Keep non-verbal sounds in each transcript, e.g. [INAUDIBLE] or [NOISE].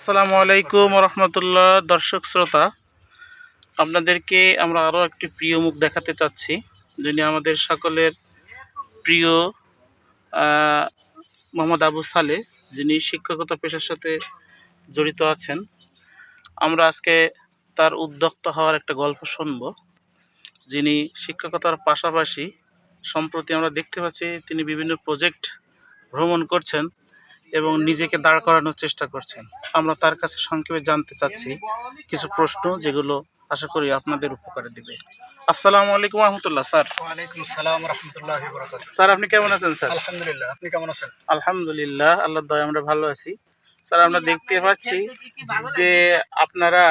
আসসালামু আলাইকুম রহমতুল্লাহ দর্শক শ্রোতা। আপনাদেরকে আমরা আরও একটি প্রিয় মুখ দেখাতে চাচ্ছি, যিনি আমাদের সকলের প্রিয় মোহাম্মদ আবু সালে যিনি শিক্ষকতা পেশার সাথে জড়িত আছেন। আমরা আজকে তার উদ্যোক্তা হওয়ার একটা গল্প শুনব, যিনি শিক্ষকতার পাশাপাশি সম্প্রতি আমরা দেখতে পাচ্ছি তিনি বিভিন্ন প্রজেক্ট ভ্রমণ করছেন। এবং নিজেকে দাঁড় করানোর চেষ্টা করছেন। আমরা তার কাছে সংক্ষেপে জানতে চাচ্ছি কিছু প্রশ্ন যেগুলো আশা করি আপনাদের উপকারে দিবে। আসসালামু আলাইকুম রহমতুল্লাহ স্যার। ওয়ালাইকুম আসসালাম রহমতুল্লাহ স্যার আপনি কেমন আছেন স্যার? আলহামদুলিল্লাহ আপনি কেমন আছেন? আলহামদুলিল্লাহ আল্লাহ দয়া আমরা ভালো আছি। স্যার আমরা দেখতে পাচ্ছি যে আপনারা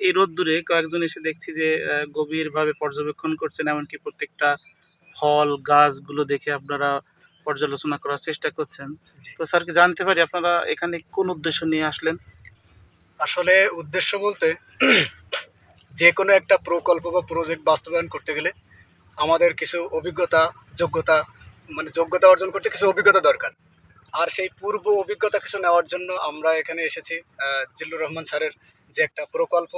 এই রোদ্দুরে কয়েকজন এসে দেখছি যে গভীরভাবে পর্যবেক্ষণ করছেন এমনকি প্রত্যেকটা ফল গাছগুলো দেখে আপনারা পর্যালোচনা করার চেষ্টা করছেন। তো স্যার কি জানতে পারি আপনারা এখানে কোন উদ্দেশ্য নিয়ে আসলেন? আসলে উদ্দেশ্য বলতে [CLEARS THROAT] যে কোনো একটা প্রকল্প বা প্রজেক্ট বাস্তবায়ন করতে গেলে আমাদের কিছু অভিজ্ঞতা যোগ্যতা মানে যোগ্যতা অর্জন করতে কিছু অভিজ্ঞতা দরকার। আর সেই পূর্ব অভিজ্ঞতা কিছু নেওয়ার জন্য আমরা এখানে এসেছি জিল্লুর রহমান স্যারের যে একটা প্রকল্প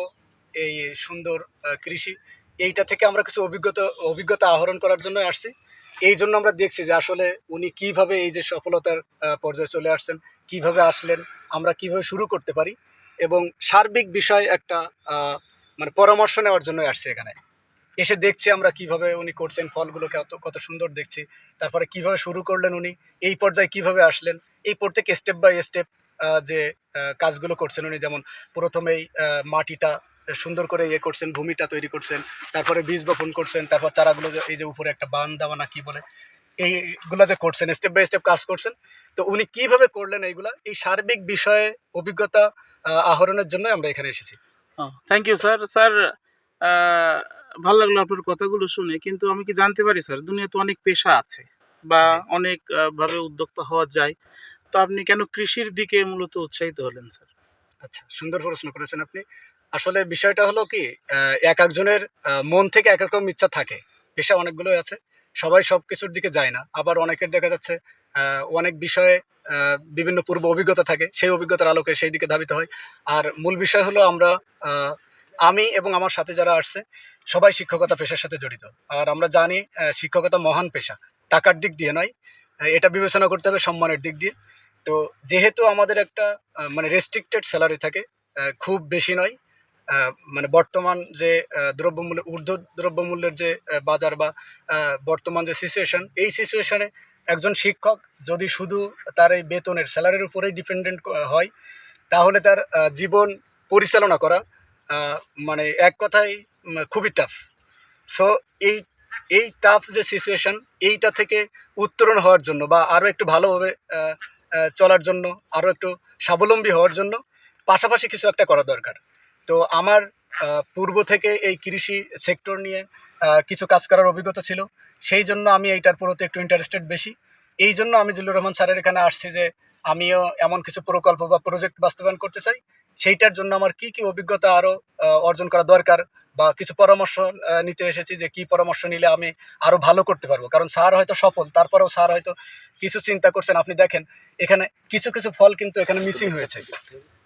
এই সুন্দর কৃষি এইটা থেকে আমরা কিছু অভিজ্ঞতা অভিজ্ঞতা আহরণ করার জন্য আসছি। এই জন্য আমরা দেখছি যে আসলে উনি কীভাবে এই যে সফলতার পর্যায়ে চলে আসছেন, কীভাবে আসলেন, আমরা কীভাবে শুরু করতে পারি এবং সার্বিক বিষয় একটা মানে পরামর্শ নেওয়ার জন্য আসছে এখানে। এসে দেখছি আমরা কীভাবে উনি করছেন, ফলগুলোকে কত কত সুন্দর দেখছি, তারপরে কীভাবে শুরু করলেন উনি, এই পর্যায়ে কীভাবে আসলেন, এই প্রত্যেক স্টেপ বাই স্টেপ যে কাজগুলো করছেন উনি, যেমন প্রথমেই মাটিটা সুন্দর করে ইয়ে করছেন ভূমিটা তৈরি করছেন তারপরে বীজ বপন করছেন তারপর চারাগুলো এই যে উপরে একটা বান দেওয়া না কি বলে এইগুলো যে করছেন স্টেপ বাই স্টেপ কাজ করছেন। তো উনি কীভাবে করলেন এইগুলা? এই সার্বিক বিষয়ে অভিজ্ঞতা আহরণের জন্য আমরা এখানে এসেছি। থ্যাংক ইউ স্যার স্যার ভালো লাগল আপনার কথাগুলো শুনে কিন্তু আমি কি জানতে পারি স্যার দুনিয়াতে অনেক পেশা আছে বা। অনেক ভাবে উদ্যোক্তা হওয়া যায়। তো আপনি কেন কৃষির দিকে মূলত উৎসাহিত হলেন স্যার আচ্ছা সুন্দর প্রশ্ন করেছেন আপনি। আসলে বিষয়টা হলো কি এক একজনের মন থেকে এক এক রকম ইচ্ছা থাকে। পেশা অনেকগুলোই আছে। সবাই সব কিছুর দিকে যায় না। আবার অনেকের দেখা যাচ্ছে অনেক বিষয়ে বিভিন্ন পূর্ব অভিজ্ঞতা থাকে। সেই অভিজ্ঞতার আলোকে সেই দিকে ধাবিত হয়। আর মূল বিষয় হলো আমরা আমি এবং আমার সাথে যারা আসছে, সবাই শিক্ষকতা পেশার সাথে জড়িত। আর আমরা জানি শিক্ষকতা মহান পেশা। টাকার দিক দিয়ে নয়। এটা বিবেচনা করতে হবে সম্মানের দিক দিয়ে। তো যেহেতু আমাদের একটা মানে রেস্ট্রিক্টেড স্যালারি থাকে খুব বেশি নয় মানে বর্তমান যে দ্রব্যমূল্য, ঊর্ধ্ব দ্রব্যমূল্যের যে বাজার বা বর্তমান যে সিচুয়েশন এই সিচুয়েশনে একজন শিক্ষক যদি শুধু তার এই বেতনের স্যালারির উপরেই ডিপেন্ডেন্ট হয়, তাহলে তার জীবন পরিচালনা করা মানে এক কথায় খুবই টাফ সো এই এই টাফ যে সিচুয়েশন এইটা থেকে উত্তরণ হওয়ার জন্য বা আরও একটু ভালোভাবে চলার জন্য আরও একটু স্বাবলম্বী হওয়ার জন্য পাশাপাশি কিছু একটা করা দরকার। তো আমার পূর্ব থেকে এই কৃষি সেক্টর নিয়ে কিছু কাজ করার অভিজ্ঞতা ছিল। সেই জন্য আমি এইটার প্রতি একটু ইন্টারেস্টেড বেশি। এই জন্য আমি জিল্লুর রহমান স্যারের এখানে আসছি যে, আমিও এমন কিছু প্রকল্প বা প্রজেক্ট বাস্তবায়ন করতে চাই। সেইটার জন্য আমার কি কি অভিজ্ঞতা আরও অর্জন করা দরকার বা কিছু পরামর্শ নিতে এসেছি যে কি পরামর্শ নিলে আমি আরও ভালো করতে পারব। কারণ স্যার হয়তো সফল, তারপরেও স্যার হয়তো কিছু চিন্তা করছেন। আপনি দেখেন, এখানে কিছু কিছু ফল কিন্তু এখানে মিসিং হয়েছে।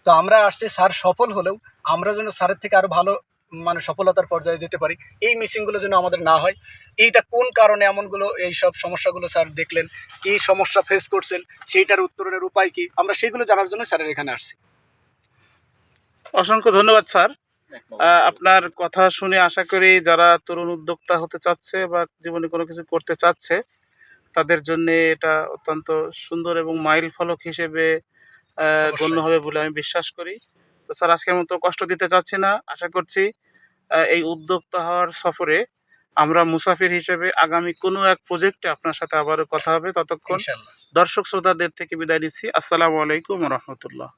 তো আমরা আসছি, স্যার সফল হলেও আমরা যেন স্যারের থেকে আরও ভালো মানে সফলতার পর্যায়ে যেতে পারি। এই মিসিংগুলো যেন আমাদের না হয়। এইটা কোন কারণে এমনগুলো, এই সব সমস্যাগুলো স্যার দেখলেন? কি সমস্যা ফেস করছেন? সেইটার উত্তরণের উপায় কি? আমরা সেগুলো জানার জন্য স্যারের এখানে আসছি। অসংখ্য ধন্যবাদ, স্যার। আপনার কথা শুনে আশা করি যারা তরুণ উদ্যোক্তা হতে চাচ্ছে বা জীবনে কোনো কিছু করতে চাচ্ছে তাদের জন্য এটা অত্যন্ত সুন্দর এবং মাইল ফলক হিসেবে গণ্য হবে বলে আমি বিশ্বাস করি। তো স্যার আজকের মতো কষ্ট দিতে চাচ্ছি না। আশা করছি এই উদ্যোক্তা হওয়ার সফরে আমরা মুসাফির হিসেবে আগামী কোনো এক প্রজেক্টে আপনার সাথে আবারও কথা হবে ততক্ষণ। দর্শক শ্রোতাদের থেকে বিদায় নিচ্ছি। আসসালামু আলাইকুম রহমতুল্লাহ।